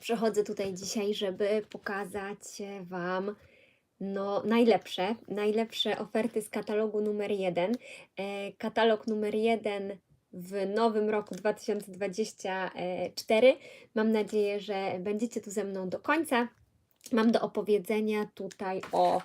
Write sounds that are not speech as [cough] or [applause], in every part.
Przychodzę tutaj dzisiaj, żeby pokazać Wam no, najlepsze, najlepsze oferty z katalogu numer jeden. E, Katalog numer jeden w nowym roku 2024. Mam nadzieję, że będziecie tu ze mną do końca. Mam do opowiedzenia tutaj o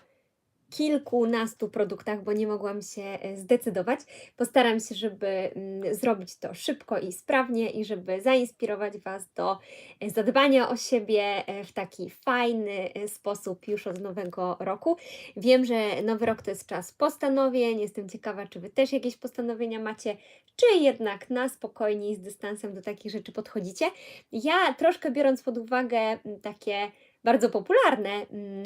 kilkunastu produktach, bo nie mogłam się e, zdecydować. Postaram się, żeby mm, zrobić to szybko i sprawnie i żeby zainspirować Was do e, zadbania o siebie e, w taki fajny sposób już od nowego roku. Wiem, że nowy rok to jest czas postanowień. Jestem ciekawa, czy Wy też jakieś postanowienia macie, czy jednak na spokojnie i z dystansem do takich rzeczy podchodzicie. Ja troszkę biorąc pod uwagę mm, takie bardzo popularne mm,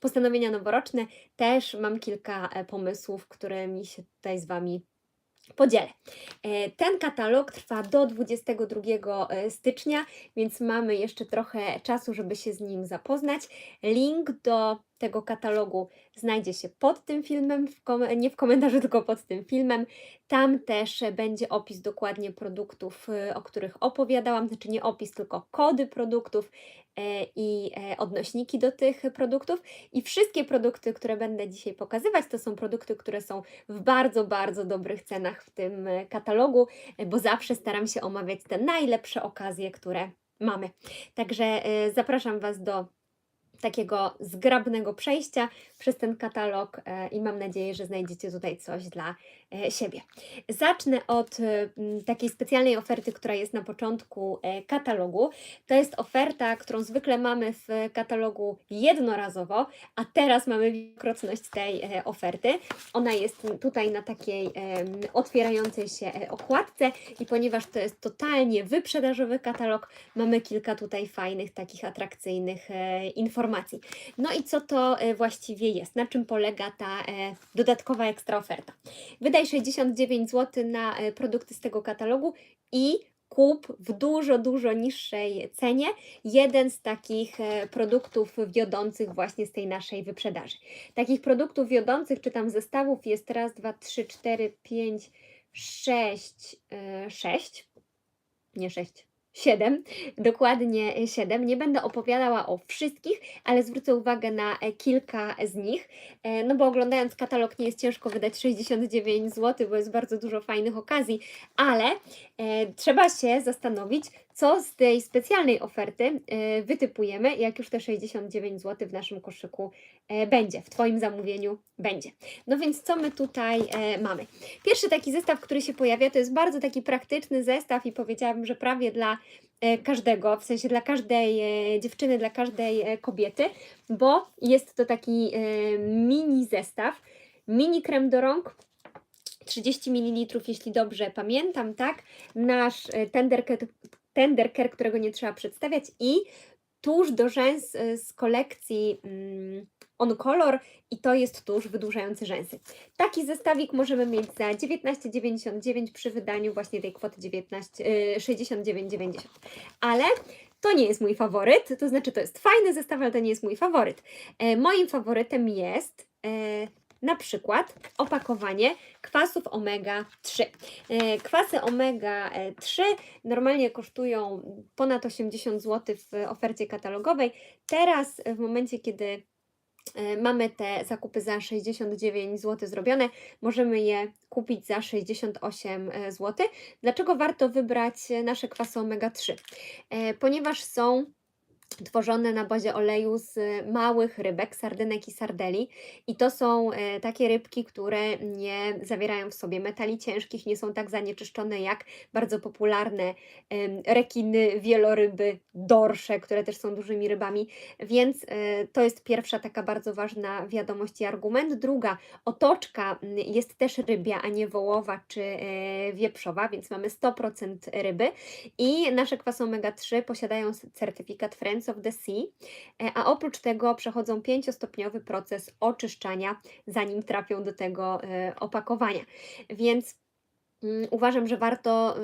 postanowienia noworoczne, też mam kilka e, pomysłów, którymi się tutaj z Wami podzielę. E, Ten katalog trwa do 22 e, stycznia, więc mamy jeszcze trochę czasu, żeby się z nim zapoznać. Link do tego katalogu znajdzie się pod tym filmem, w nie w komentarzu, [laughs] tylko pod tym filmem. Tam też będzie opis dokładnie produktów, e, o których opowiadałam, znaczy nie opis, tylko kody produktów e, i e, odnośniki do tych produktów. I wszystkie produkty, które będę dzisiaj pokazywać, to są produkty, które są w bardzo, bardzo dobrych cenach w tym e, katalogu, bo zawsze staram się omawiać te najlepsze okazje, które mamy. Także zapraszam Was do takiego zgrabnego przejścia przez ten katalog e, i mam nadzieję, że znajdziecie tutaj coś dla siebie. Zacznę od e, takiej specjalnej oferty, która jest na początku e, katalogu. To jest oferta, którą zwykle mamy w katalogu jednorazowo, a teraz mamy wielokrotność tej e, oferty. Ona jest tutaj na takiej otwierającej się e, okładce i ponieważ to jest totalnie wyprzedażowy katalog, mamy kilka tutaj fajnych, takich atrakcyjnych e, informacji. No i co to e, właściwie jest? Na czym polega ta e, dodatkowa ekstra oferta? Wydaj 69 zł na e, produkty z tego katalogu i kup w dużo, dużo niższej cenie jeden z takich e, produktów wiodących właśnie z tej naszej wyprzedaży. Takich produktów wiodących, czy tam zestawów jest raz, dwa, trzy, cztery, pięć, sześć, e, sześć, nie sześć, siedem, dokładnie siedem. Nie będę opowiadała o wszystkich, ale zwrócę uwagę na e, kilka z nich, e, no bo oglądając katalog nie jest ciężko wydać 69 zł, bo jest bardzo dużo fajnych okazji, ale e, trzeba się zastanowić, co z tej specjalnej oferty e, wytypujemy, jak już te 69 zł w naszym koszyku e, będzie, w Twoim zamówieniu będzie. No więc co my tutaj e, mamy? Pierwszy taki zestaw, który się pojawia, to jest bardzo taki praktyczny zestaw i powiedziałabym, że prawie dla e, każdego, w sensie dla każdej dziewczyny, dla każdej kobiety, bo jest to taki mini zestaw, mini krem do rąk, 30 ml, jeśli dobrze pamiętam, tak? Nasz tender, tender care, którego nie trzeba przedstawiać i tusz do rzęs e, z kolekcji mm, On Color i to jest tusz wydłużający rzęsy. Taki zestawik możemy mieć za 19,99 przy wydaniu właśnie tej kwoty 19, e, 69,90. Ale to nie jest mój faworyt, to znaczy to jest fajny zestaw, ale to nie jest mój faworyt. E, moim faworytem jest e, na przykład opakowanie kwasów omega-3. E, Kwasy omega-3 normalnie kosztują ponad 80 zł w ofercie katalogowej. Teraz w momencie, kiedy e, mamy te zakupy za 69 zł zrobione, możemy je kupić za 68 zł. Dlaczego warto wybrać e, nasze kwasy omega-3? E, Ponieważ są tworzone na bazie oleju z małych rybek, sardynek i sardeli. I to są e, takie rybki, które nie zawierają w sobie metali ciężkich, nie są tak zanieczyszczone jak bardzo popularne rekiny, wieloryby, dorsze, które też są dużymi rybami. Więc e, to jest pierwsza taka bardzo ważna wiadomość i argument. Druga, otoczka jest też rybia, a nie wołowa czy e, wieprzowa, więc mamy 100% ryby. I nasze kwasy omega-3 posiadają certyfikat Friends of the Sea, e, a oprócz tego przechodzą pięciostopniowy proces oczyszczania, zanim trafią do tego e, opakowania. Więc mm, uważam, że warto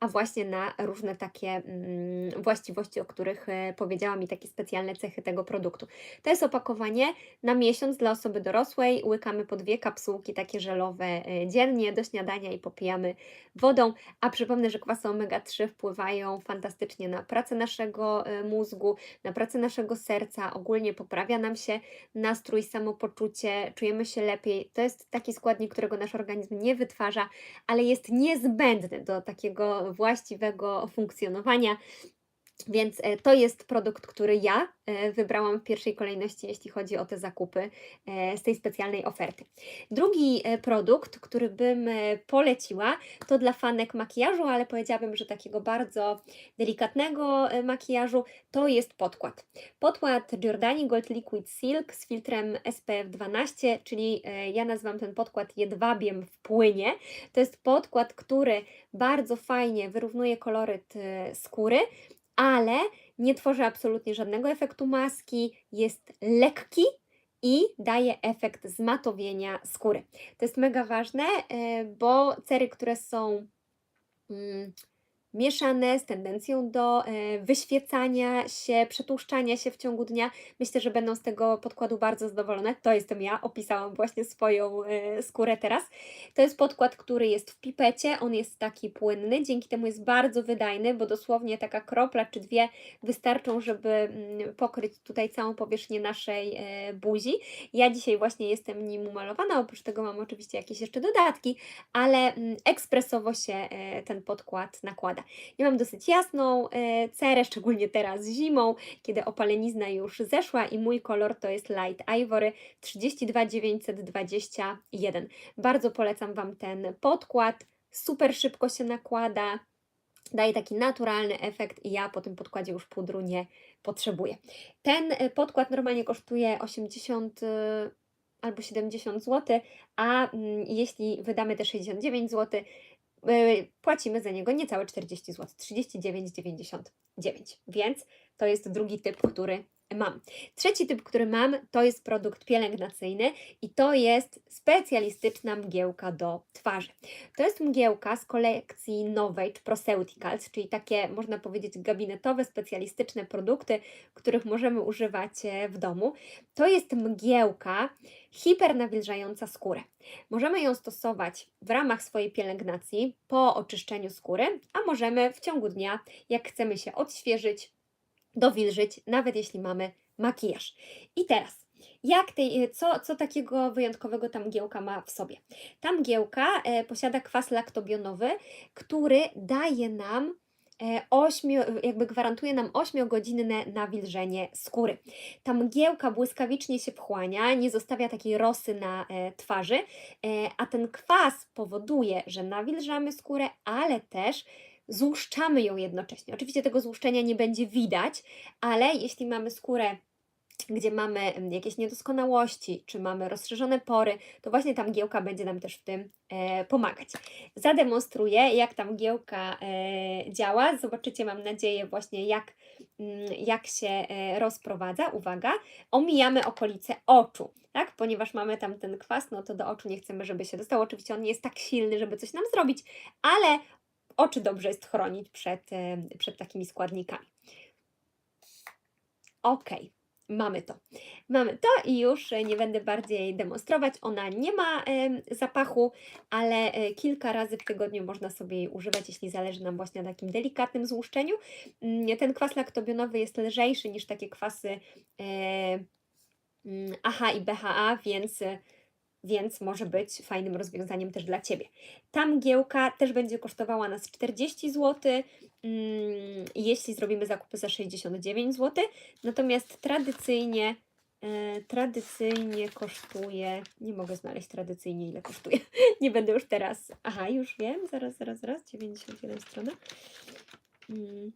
a właśnie na różne takie mm, właściwości, o których e, powiedziałam i takie specjalne cechy tego produktu. To jest opakowanie na miesiąc dla osoby dorosłej. Łykamy po dwie kapsułki takie żelowe e, dziennie do śniadania i popijamy wodą. A przypomnę, że kwasy omega-3 wpływają fantastycznie na pracę naszego e, mózgu, na pracę naszego serca, ogólnie poprawia nam się nastrój, samopoczucie, czujemy się lepiej. To jest taki składnik, którego nasz organizm nie wytwarza, ale jest niezbędny do takiego właściwego funkcjonowania. Więc e, to jest produkt, który ja e, wybrałam w pierwszej kolejności, jeśli chodzi o te zakupy e, z tej specjalnej oferty. Drugi produkt, który bym poleciła, to dla fanek makijażu, ale powiedziałabym, że takiego bardzo delikatnego makijażu, to jest podkład. Podkład Giordani Gold Liquid Silk z filtrem SPF 12, czyli ja nazywam ten podkład jedwabiem w płynie. To jest podkład, który bardzo fajnie wyrównuje koloryt skóry, ale nie tworzy absolutnie żadnego efektu maski, jest lekki i daje efekt zmatowienia skóry. To jest mega ważne, e, bo cery, które są mm, mieszane z tendencją do e, wyświecania się, przetłuszczania się w ciągu dnia. Myślę, że będą z tego podkładu bardzo zadowolone. To jestem ja, opisałam właśnie swoją e, skórę teraz. To jest podkład, który jest w pipecie, on jest taki płynny, dzięki temu jest bardzo wydajny, bo dosłownie taka kropla czy dwie wystarczą, żeby mm, pokryć tutaj całą powierzchnię naszej e, buzi. Ja dzisiaj właśnie jestem nim umalowana, oprócz tego mam oczywiście jakieś jeszcze dodatki, ale mm, ekspresowo się ten podkład nakłada. Ja mam dosyć jasną e, cerę, szczególnie teraz zimą, kiedy opalenizna już zeszła i mój kolor to jest Light Ivory 32921. Bardzo polecam Wam ten podkład, super szybko się nakłada, daje taki naturalny efekt i ja po tym podkładzie już pudru nie potrzebuję. Ten e, podkład normalnie kosztuje 80 e, albo 70 zł, a mm, jeśli wydamy te 69 zł, płacimy za niego niecałe 40 zł, 39,99. Więc to jest drugi typ, który mam. Trzeci typ, który mam, to jest produkt pielęgnacyjny i to jest specjalistyczna mgiełka do twarzy. To jest mgiełka z kolekcji Novage Proceuticals, czyli takie, można powiedzieć, gabinetowe, specjalistyczne produkty, których możemy używać e, w domu. To jest mgiełka hipernawilżająca skórę. Możemy ją stosować w ramach swojej pielęgnacji po oczyszczeniu skóry, a możemy w ciągu dnia, jak chcemy się odświeżyć, dowilżyć, nawet jeśli mamy makijaż. I teraz, jak tej, co, co takiego wyjątkowego ta mgiełka ma w sobie? Ta mgiełka e, posiada kwas laktobionowy, który daje nam e, ośmio, jakby gwarantuje nam 8-godzinne nawilżenie skóry. Ta mgiełka błyskawicznie się wchłania, nie zostawia takiej rosy na e, twarzy, e, a ten kwas powoduje, że nawilżamy skórę, ale też złuszczamy ją jednocześnie. Oczywiście tego złuszczenia nie będzie widać, ale jeśli mamy skórę gdzie mamy jakieś niedoskonałości, czy mamy rozszerzone pory, to właśnie ta mgiełka będzie nam też w tym e, pomagać. Zademonstruję, jak ta mgiełka e, działa. Zobaczycie, mam nadzieję, właśnie jak, mm, jak się e, rozprowadza. Uwaga, omijamy okolice oczu, tak? Ponieważ mamy tam ten kwas, no to do oczu nie chcemy, żeby się dostał. Oczywiście on nie jest tak silny, żeby coś nam zrobić, ale oczy dobrze jest chronić przed, e, przed takimi składnikami. Ok, mamy to. Mamy to i już e, nie będę bardziej demonstrować. Ona nie ma em, zapachu, ale e, kilka razy w tygodniu można sobie jej używać, jeśli zależy nam właśnie na takim delikatnym złuszczeniu. Mm, Ten kwas laktobionowy jest lżejszy niż takie kwasy e, mm, AHA i BHA, więc e, więc może być fajnym rozwiązaniem też dla Ciebie. Ta mgiełka też będzie kosztowała nas 40 zł, mm, jeśli zrobimy zakupy za 69 zł, natomiast tradycyjnie e, tradycyjnie kosztuje, nie mogę znaleźć tradycyjnie ile kosztuje, [laughs] nie będę już teraz, aha już wiem, zaraz, zaraz, zaraz, 91 strona. Mm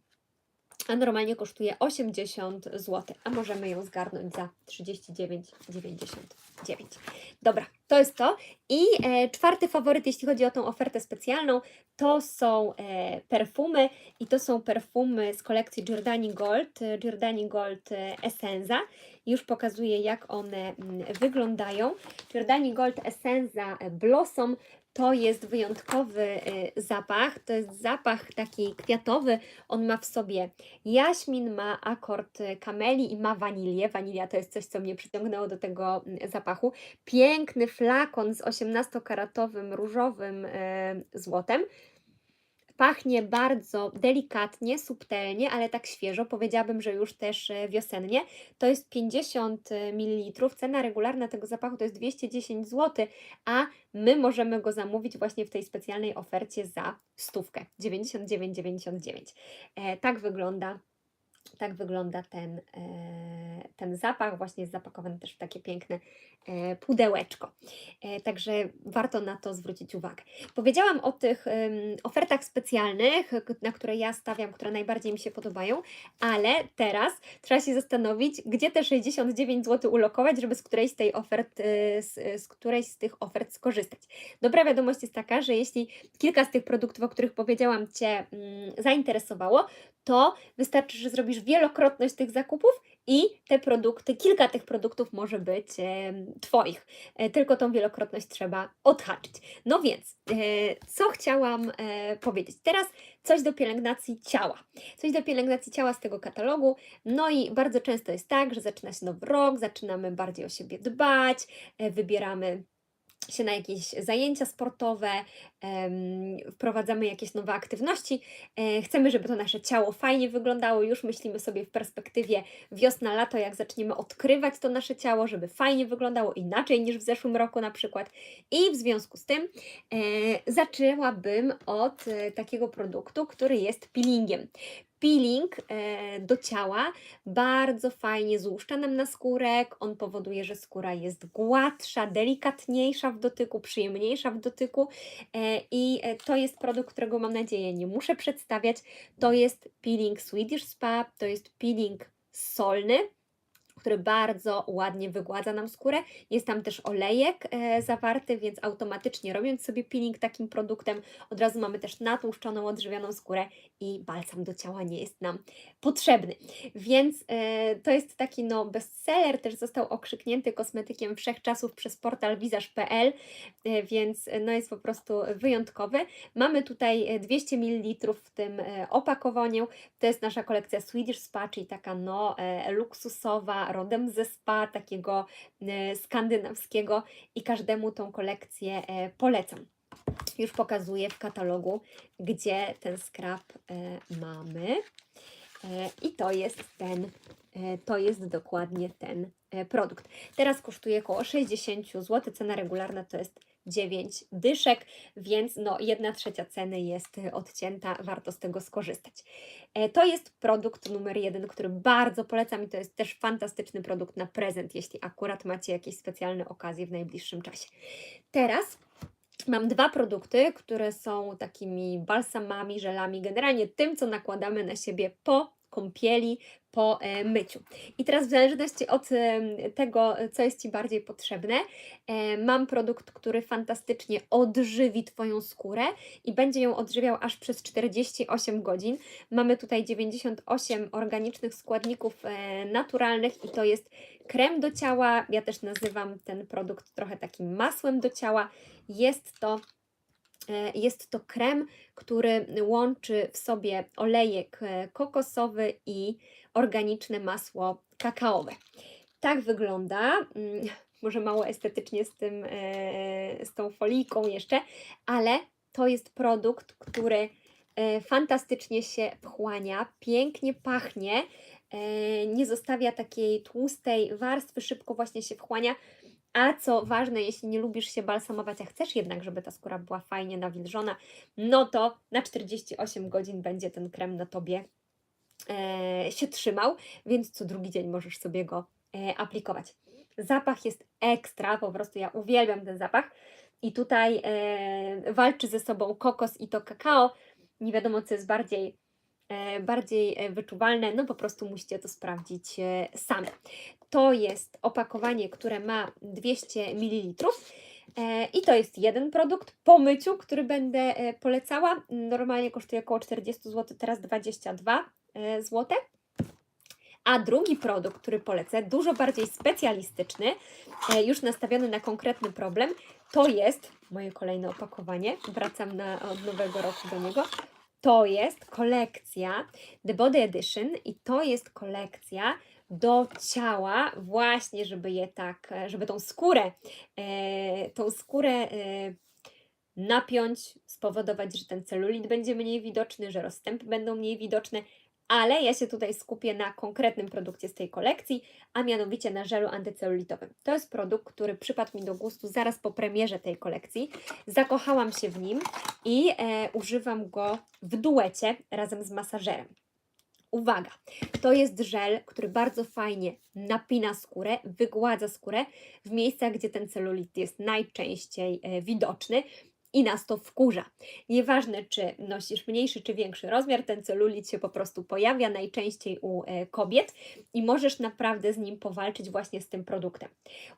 a normalnie kosztuje 80 zł, a możemy ją zgarnąć za 39,99. Dobra, to jest to. I e, czwarty faworyt, jeśli chodzi o tą ofertę specjalną, to są e, perfumy i to są perfumy z kolekcji Giordani Gold, e, Giordani Gold e, Essenza. Już pokazuję, jak one mm, wyglądają. Giordani Gold Essenza Blossom To jest wyjątkowy y, zapach. To jest zapach taki kwiatowy. On ma w sobie jaśmin, ma akord y, kameli i ma wanilię. Wanilia to jest coś, co mnie przyciągnęło do tego mm, zapachu. Piękny flakon z 18-karatowym różowym y, złotem. Pachnie bardzo delikatnie, subtelnie, ale tak świeżo. Powiedziałabym, że już też e, wiosennie. To jest 50 ml. Cena regularna tego zapachu to jest 210 zł, a my możemy go zamówić właśnie w tej specjalnej ofercie za stówkę 99,99. E, tak wygląda. Tak wygląda ten, e, ten zapach. Właśnie jest zapakowany też w takie piękne e, pudełeczko. E, także warto na to zwrócić uwagę. Powiedziałam o tych ofertach specjalnych, na które ja stawiam, które najbardziej mi się podobają, ale teraz trzeba się zastanowić, gdzie te 69 zł ulokować, żeby z którejś z tej ofert, z, z którejś z tych ofert skorzystać. Dobra wiadomość jest taka, że jeśli kilka z tych produktów, o których powiedziałam, Cię mm, zainteresowało, to wystarczy, że zrobisz wielokrotność tych zakupów i te produkty, kilka tych produktów może być em, Twoich. E, Tylko tą wielokrotność trzeba odhaczyć. No więc, e, co chciałam e, powiedzieć? Teraz coś do pielęgnacji ciała. Coś do pielęgnacji ciała z tego katalogu. No i bardzo często jest tak, że zaczyna się nowy rok, zaczynamy bardziej o siebie dbać, e, wybieramy się na jakieś zajęcia sportowe, wprowadzamy jakieś nowe aktywności, e, chcemy, żeby to nasze ciało fajnie wyglądało, już myślimy sobie w perspektywie wiosna, lato, jak zaczniemy odkrywać to nasze ciało, żeby fajnie wyglądało inaczej niż w zeszłym roku na przykład. I w związku z tym e, zaczęłabym od e, takiego produktu, który jest peelingiem. Peeling e, do ciała bardzo fajnie złuszcza nam na skórek. On powoduje, że skóra jest gładsza, delikatniejsza w dotyku, przyjemniejsza w dotyku. E, I e, to jest produkt, którego mam nadzieję nie muszę przedstawiać. To jest peeling Swedish Spa, to jest peeling solny który bardzo ładnie wygładza nam skórę. Jest tam też olejek e, zawarty, więc automatycznie robiąc sobie peeling takim produktem, od razu mamy też natłuszczoną, odżywioną skórę i balsam do ciała nie jest nam potrzebny. Więc e, to jest taki no bestseller, też został okrzyknięty kosmetykiem wszechczasów przez portal visage.pl, e, więc no jest po prostu wyjątkowy. Mamy tutaj e, 200 ml w tym opakowaniu. To jest nasza kolekcja Swedish Spa, czyli taka no e, rodem ze spa, takiego e, skandynawskiego i każdemu tą kolekcję e, polecam. Już pokazuję w katalogu, gdzie ten skrap e, mamy. I to jest ten, to jest dokładnie ten produkt. Teraz kosztuje około 60 zł, cena regularna to jest 9 dyszek, więc no 1 trzecia ceny jest e, odcięta, warto z tego skorzystać. E, To jest produkt numer jeden, który bardzo polecam i to jest też fantastyczny produkt na prezent, jeśli akurat macie jakieś specjalne okazje w najbliższym czasie. Teraz Mam dwa produkty, które są takimi balsamami, żelami, generalnie tym, co nakładamy na siebie po kąpieli, po e, myciu. I teraz w zależności od em, tego, co jest Ci bardziej potrzebne, e, mam produkt, który fantastycznie odżywi Twoją skórę i będzie ją odżywiał aż przez 48 godzin. Mamy tutaj 98 organicznych składników e, naturalnych i to jest krem do ciała. Ja też nazywam ten produkt trochę takim masłem do ciała. Jest to E, Jest to krem, który łączy w sobie olejek e, kokosowy i organiczne masło kakaowe. Tak wygląda. mm, [laughs] Może mało estetycznie z, tym, e, z tą folijką jeszcze, ale to jest produkt, który e, fantastycznie się wchłania, pięknie pachnie, e, nie zostawia takiej tłustej warstwy, szybko właśnie się wchłania. A co ważne, jeśli nie lubisz się balsamować, a chcesz jednak, żeby ta skóra była fajnie nawilżona, no to na 48 godzin będzie ten krem na tobie e, się trzymał, więc co drugi dzień możesz sobie go e, aplikować. Zapach jest ekstra, po prostu ja uwielbiam ten zapach. I tutaj e, walczy ze sobą kokos i to kakao. Nie wiadomo, co jest bardziej, bardziej e, wyczuwalne, no po prostu musicie to sprawdzić e, same. To jest opakowanie, które ma 200 ml. E, I to jest jeden produkt po myciu, który będę e, polecała. Normalnie kosztuje około 40 zł, teraz 22 zł. A drugi produkt, który polecę, dużo bardziej specjalistyczny, e, już nastawiony na konkretny problem, to jest moje kolejne opakowanie. Wracam na, od nowego roku do niego. To jest kolekcja The Body Edition i to jest kolekcja do ciała, właśnie, żeby je tak, żeby tą skórę, e, tą skórę e, napiąć, spowodować, że ten celulit będzie mniej widoczny, że rozstępy będą mniej widoczne, ale ja się tutaj skupię na konkretnym produkcie z tej kolekcji, a mianowicie na żelu antycelulitowym. To jest produkt, który przypadł mi do gustu zaraz po premierze tej kolekcji. Zakochałam się w nim i e, używam go w duecie razem z masażerem. Uwaga, to jest żel, który bardzo fajnie napina skórę, wygładza skórę w miejscach, gdzie ten celulit jest najczęściej e, widoczny i nas to wkurza. Nieważne, czy nosisz mniejszy czy większy rozmiar, ten celulit się po prostu pojawia najczęściej u e, kobiet i możesz naprawdę z nim powalczyć właśnie z tym produktem.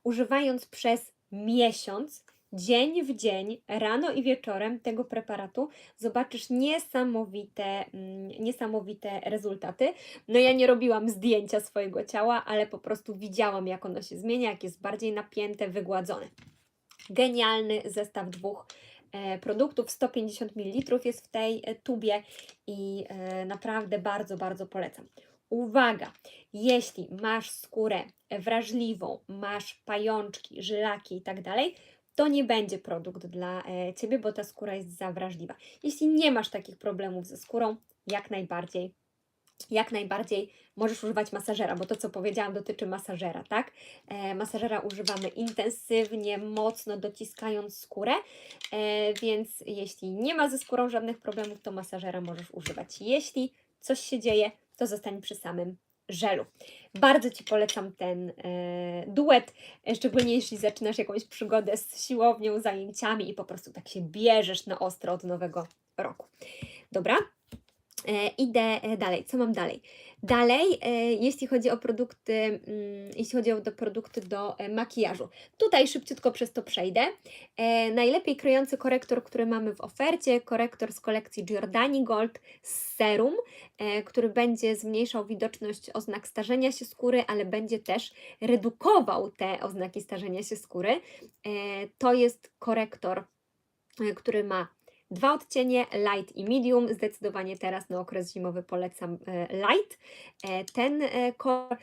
Używając przez miesiąc, dzień w dzień, rano i wieczorem tego preparatu, zobaczysz niesamowite, mm, niesamowite rezultaty. No ja nie robiłam zdjęcia swojego ciała, ale po prostu widziałam, jak ono się zmienia, jak jest bardziej napięte, wygładzone. Genialny zestaw dwóch produktów. 150 ml jest w tej e, tubie i e, naprawdę bardzo, bardzo polecam. Uwaga, jeśli masz skórę wrażliwą, masz pajączki, żylaki i tak dalej, to nie będzie produkt dla e, Ciebie, bo ta skóra jest za wrażliwa. Jeśli nie masz takich problemów ze skórą, jak najbardziej jak najbardziej możesz używać masażera, bo to, co powiedziałam, dotyczy masażera, tak? E, masażera używamy intensywnie, mocno dociskając skórę, e, więc jeśli nie ma ze skórą żadnych problemów, to masażera możesz używać. Jeśli coś się dzieje, to zostań przy samym żelu. Bardzo Ci polecam ten e, duet, szczególnie jeśli zaczynasz jakąś przygodę z siłownią, zajęciami i po prostu tak się bierzesz na ostro od nowego roku. Dobra? E, idę e, dalej. Co mam dalej? Dalej, e, jeśli chodzi o produkty, mm, jeśli chodzi o do produkty do makijażu. Tutaj szybciutko przez to przejdę. Najlepiej kryjący korektor, który mamy w ofercie, korektor z kolekcji Giordani Gold z serum, który będzie zmniejszał widoczność oznak starzenia się skóry, ale będzie też redukował te oznaki starzenia się skóry. To jest korektor, który ma Dwa odcienie, light i medium. Zdecydowanie teraz na okres zimowy polecam e, light. E, Ten e, kolor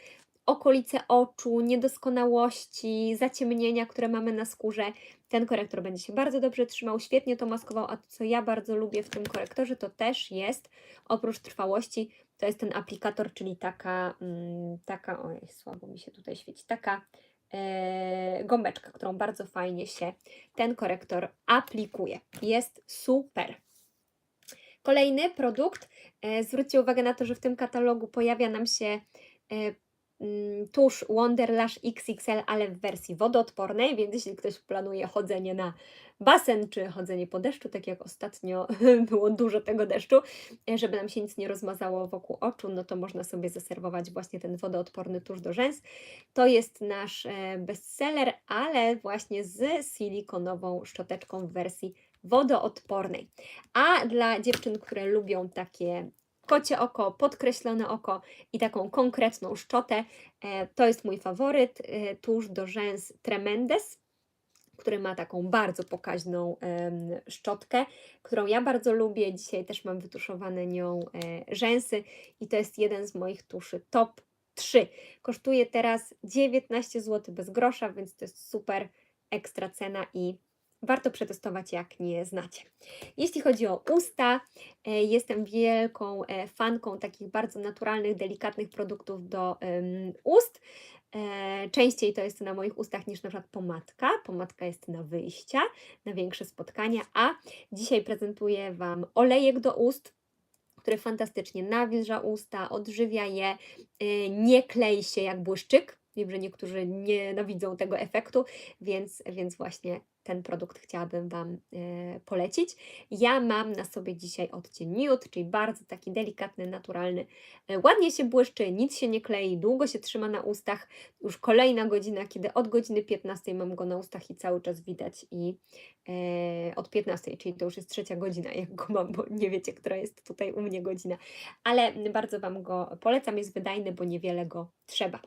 okolice oczu, niedoskonałości, zaciemnienia, które mamy na skórze, ten korektor będzie się bardzo dobrze trzymał, świetnie to maskował, a to co ja bardzo lubię w tym korektorze to też jest, oprócz trwałości, to jest ten aplikator, czyli taka, mm, taka, oj słabo mi się tutaj świeci, taka gąbeczka, którą bardzo fajnie się ten korektor aplikuje. Jest super. Kolejny produkt. E, zwróćcie uwagę na to, że w tym katalogu pojawia nam się e, tusz Wonderlash XXL, ale w wersji wodoodpornej, więc jeśli ktoś planuje chodzenie na basen czy chodzenie po deszczu, tak jak ostatnio [laughs] było dużo tego deszczu, e, żeby nam się nic nie rozmazało wokół oczu, no to można sobie zaserwować właśnie ten wodoodporny tusz do rzęs. To jest nasz e, bestseller, ale właśnie z silikonową szczoteczką w wersji wodoodpornej. A dla dziewczyn, które lubią takie kocie oko, podkreślone oko i taką konkretną szczotę, e, to jest mój faworyt, e, tusz do rzęs Tremendes który ma taką bardzo pokaźną szczotkę, którą ja bardzo lubię. Dzisiaj też mam wytuszowane nią e, rzęsy i to jest jeden z moich tuszy top 3. Kosztuje teraz 19 zł bez grosza, więc to jest super ekstra cena i warto przetestować, jak nie znacie. Jeśli chodzi o usta, e, jestem wielką e, fanką takich bardzo naturalnych, delikatnych produktów do ust. E, Częściej to jest na moich ustach niż na przykład pomadka. Pomadka jest na wyjścia, na większe spotkania, a dzisiaj prezentuję Wam olejek do ust, który fantastycznie nawilża usta, odżywia je, nie klei się jak błyszczyk. Wiem, że niektórzy nienawidzą tego efektu, więc, więc właśnie ten produkt chciałabym Wam e, polecić. Ja mam na sobie dzisiaj odcień nude, czyli bardzo taki delikatny, naturalny. E, ładnie się błyszczy, nic się nie klei, długo się trzyma na ustach. Już kolejna godzina, kiedy od godziny 15 mam go na ustach i cały czas widać i e, od 15, czyli to już jest trzecia godzina, jak go mam, bo nie wiecie, która jest tutaj u mnie godzina. Ale bardzo Wam go polecam, jest wydajny, bo niewiele go trzeba.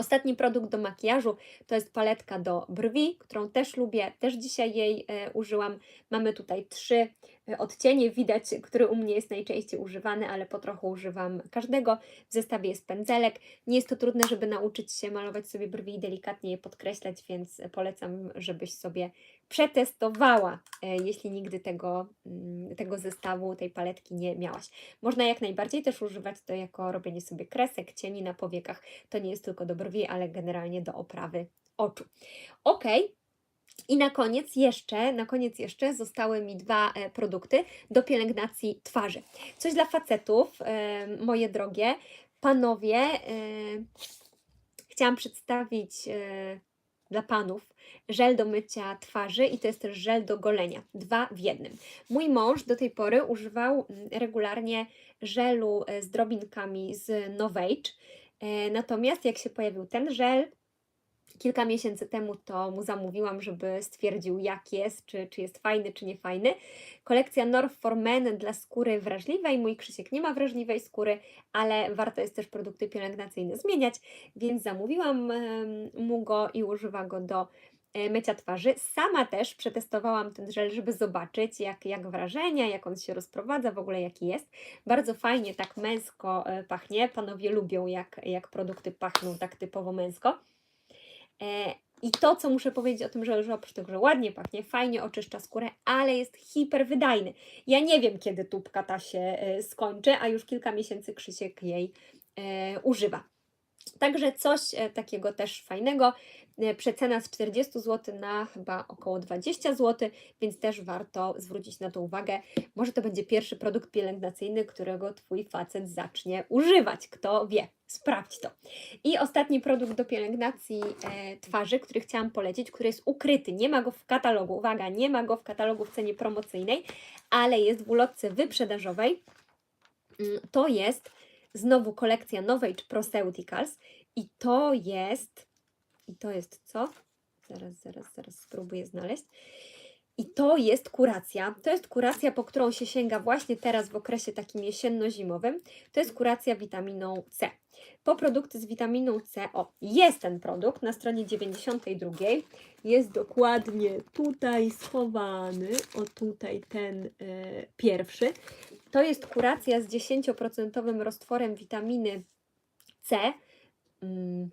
Ostatni produkt do makijażu to jest paletka do brwi, którą też lubię, też dzisiaj jej e, użyłam. Mamy tutaj trzy e, odcienie, widać, który u mnie jest najczęściej używany, ale po trochu używam każdego. W zestawie jest pędzelek. Nie jest to trudne, żeby nauczyć się malować sobie brwi i delikatnie je podkreślać, więc polecam, żebyś sobie przetestowała, e, jeśli nigdy tego, mm, tego zestawu, tej paletki nie miałaś. Można jak najbardziej też używać to jako robienie sobie kresek, cieni na powiekach. To nie jest tylko do brwi, ale generalnie do oprawy oczu. Ok. I na koniec jeszcze, na koniec jeszcze zostały mi dwa e, produkty do pielęgnacji twarzy. Coś dla facetów, e, moje drogie. Panowie, chciałam przedstawić dla panów żel do mycia twarzy i to jest też żel do golenia. Dwa w jednym. Mój mąż do tej pory używał mm, regularnie żelu e, z drobinkami z Novage. E, Natomiast jak się pojawił ten żel, kilka miesięcy temu to mu zamówiłam, żeby stwierdził, jak jest, czy, czy jest fajny, czy nie fajny. Kolekcja North for Men dla skóry wrażliwej. Mój Krzysiek nie ma wrażliwej skóry, ale warto jest też produkty pielęgnacyjne zmieniać, więc zamówiłam mu go i używa go do e, mycia twarzy. Sama też przetestowałam ten żel, żeby zobaczyć, jak, jak wrażenia, jak on się rozprowadza, w ogóle jaki jest. Bardzo fajnie, tak męsko e, pachnie. Panowie lubią, jak, jak produkty pachną tak typowo męsko. E, I to, co muszę powiedzieć o tym żelu, że oprócz tego, że ładnie pachnie, fajnie oczyszcza skórę, ale jest hiperwydajny. Ja nie wiem, kiedy tubka ta się e, skończy, a już kilka miesięcy Krzysiek jej e, używa. Także coś e, takiego też fajnego. E, Przecena z 40 zł na chyba około 20 zł, więc też warto zwrócić na to uwagę. Może to będzie pierwszy produkt pielęgnacyjny, którego Twój facet zacznie używać. Kto wie, sprawdź to. I ostatni produkt do pielęgnacji e, twarzy, który chciałam polecić, który jest ukryty. Nie ma go w katalogu. Uwaga, nie ma go w katalogu w cenie promocyjnej, ale jest w ulotce wyprzedażowej. Mm, To jest znowu kolekcja Novage Proceuticals i to jest i to jest co? Zaraz, zaraz, zaraz spróbuję znaleźć. I to jest kuracja. To jest kuracja, po którą się sięga właśnie teraz w okresie takim jesienno-zimowym. To jest kuracja witaminą C. Po produkty z witaminą C, o, jest ten produkt na stronie 92. Jest dokładnie tutaj schowany. O, tutaj ten e, pierwszy. To jest kuracja z 10% roztworem witaminy C. Mm,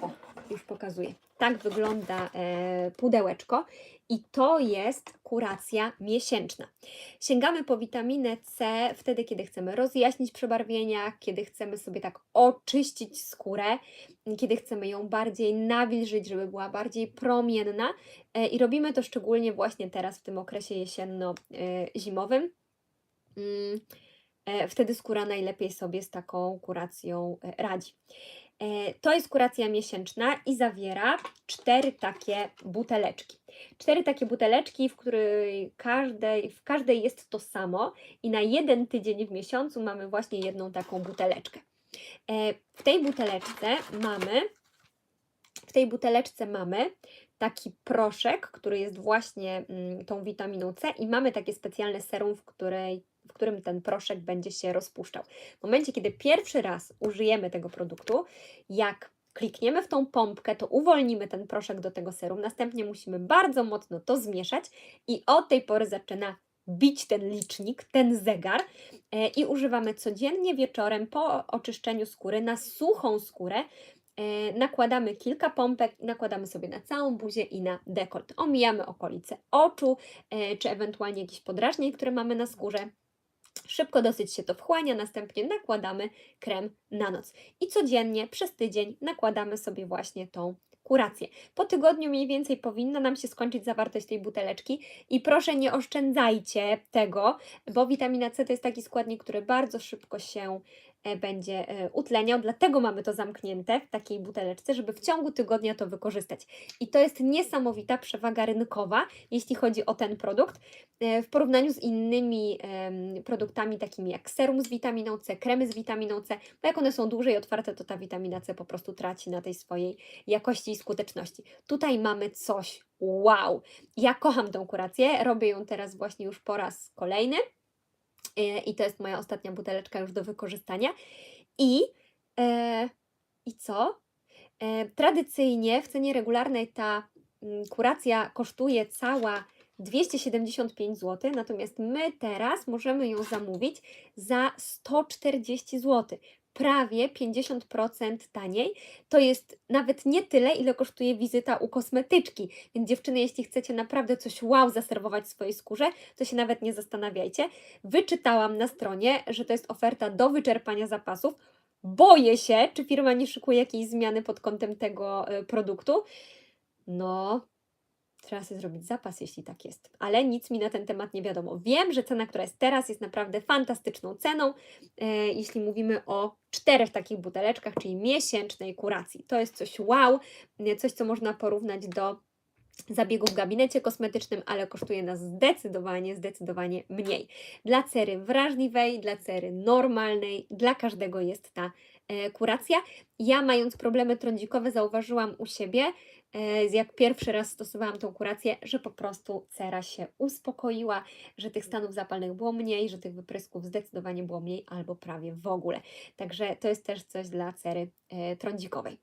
o, już pokazuję. Tak wygląda e, pudełeczko i to jest kuracja miesięczna. Sięgamy po witaminę C wtedy, kiedy chcemy rozjaśnić przebarwienia, kiedy chcemy sobie tak oczyścić skórę, kiedy chcemy ją bardziej nawilżyć, żeby była bardziej promienna e, i robimy to szczególnie właśnie teraz w tym okresie jesienno-zimowym. Mm, e, Wtedy skóra najlepiej sobie z taką kuracją radzi. E, To jest kuracja miesięczna i zawiera cztery takie buteleczki. Cztery takie buteleczki, w której każdej, w każdej jest to samo i na jeden tydzień w miesiącu mamy właśnie jedną taką buteleczkę. E, W tej buteleczce mamy w tej buteleczce mamy taki proszek, który jest właśnie mm, tą witaminą C i mamy takie specjalne serum, w, której, w którym ten proszek będzie się rozpuszczał. W momencie, kiedy pierwszy raz użyjemy tego produktu, jak klikniemy w tą pompkę, to uwolnimy ten proszek do tego serum, następnie musimy bardzo mocno to zmieszać i od tej pory zaczyna bić ten licznik, ten zegar e, i używamy codziennie wieczorem po oczyszczeniu skóry na suchą skórę, E, nakładamy kilka pompek nakładamy sobie na całą buzię i na dekolt. Omijamy okolice oczu, e, czy ewentualnie jakieś podrażnień, które mamy na skórze. Szybko dosyć się to wchłania, następnie nakładamy krem na noc. I codziennie przez tydzień nakładamy sobie właśnie tą kurację. Po tygodniu mniej więcej powinna nam się skończyć zawartość tej buteleczki i proszę nie oszczędzajcie tego, bo witamina C to jest taki składnik, który bardzo szybko się będzie e, utleniał, dlatego mamy to zamknięte w takiej buteleczce, żeby w ciągu tygodnia to wykorzystać. I to jest niesamowita przewaga rynkowa, jeśli chodzi o ten produkt, e, w porównaniu z innymi produktami takimi jak serum z witaminą C, kremy z witaminą C, bo jak one są dłużej otwarte, to ta witamina C po prostu traci na tej swojej jakości i skuteczności. Tutaj mamy coś wow! Ja kocham tą kurację, robię ją teraz właśnie już po raz kolejny. E, I to jest moja ostatnia buteleczka już do wykorzystania. I, e, i co? E, tradycyjnie w cenie regularnej ta mm, kuracja kosztuje cała 275 zł, natomiast my teraz możemy ją zamówić za 140 zł. Prawie 50% taniej. To jest nawet nie tyle, ile kosztuje wizyta u kosmetyczki. Więc dziewczyny, jeśli chcecie naprawdę coś wow zaserwować swojej skórze, to się nawet nie zastanawiajcie. Wyczytałam na stronie, że to jest oferta do wyczerpania zapasów. Boję się, czy firma nie szykuje jakiejś zmiany pod kątem tego y, produktu. No, trzeba zrobić zapas, jeśli tak jest. Ale nic mi na ten temat nie wiadomo. Wiem, że cena, która jest teraz, jest naprawdę fantastyczną ceną, e, jeśli mówimy o czterech takich buteleczkach, czyli miesięcznej kuracji. To jest coś wow, e, coś, co można porównać do zabiegu w gabinecie kosmetycznym, ale kosztuje nas zdecydowanie, zdecydowanie mniej. Dla cery wrażliwej, dla cery normalnej, dla każdego jest ta e, kuracja. Ja mając problemy trądzikowe zauważyłam u siebie, jak pierwszy raz stosowałam tą kurację, że po prostu cera się uspokoiła, że tych stanów zapalnych było mniej, że tych wyprysków zdecydowanie było mniej albo prawie w ogóle. Także to jest też coś dla cery e, trądzikowej.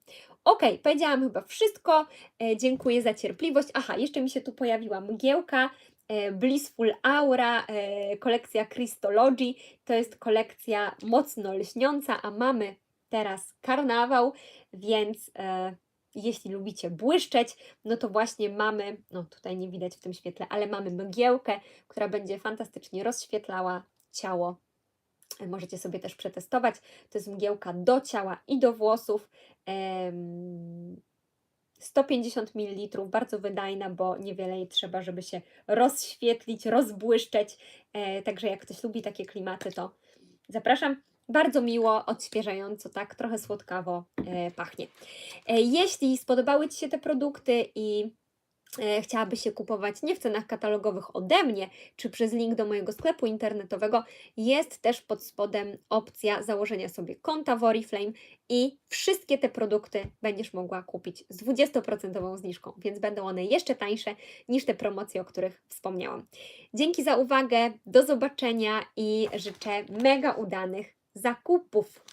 Ok, powiedziałam chyba wszystko. E, dziękuję za cierpliwość. Aha, jeszcze mi się tu pojawiła mgiełka. e, Blissful Aura, e, kolekcja Christology. To jest kolekcja mocno lśniąca, a mamy teraz karnawał, więc e, jeśli lubicie błyszczeć, no to właśnie mamy, no tutaj nie widać w tym świetle, ale mamy mgiełkę, która będzie fantastycznie rozświetlała ciało. Możecie sobie też przetestować. To jest mgiełka do ciała i do włosów. Em, 150 ml, bardzo wydajna, bo niewiele jej trzeba, żeby się rozświetlić, rozbłyszczeć. E, także jak ktoś lubi takie klimaty, to zapraszam. Bardzo miło, odświeżająco, tak, trochę słodkawo e, pachnie. E, jeśli spodobały Ci się te produkty i e, chciałabyś je kupować nie w cenach katalogowych ode mnie, czy przez link do mojego sklepu internetowego, jest też pod spodem opcja założenia sobie konta w Oriflame i wszystkie te produkty będziesz mogła kupić z 20% zniżką, więc będą one jeszcze tańsze niż te promocje, o których wspomniałam. Dzięki za uwagę, do zobaczenia i życzę mega udanych zakupów.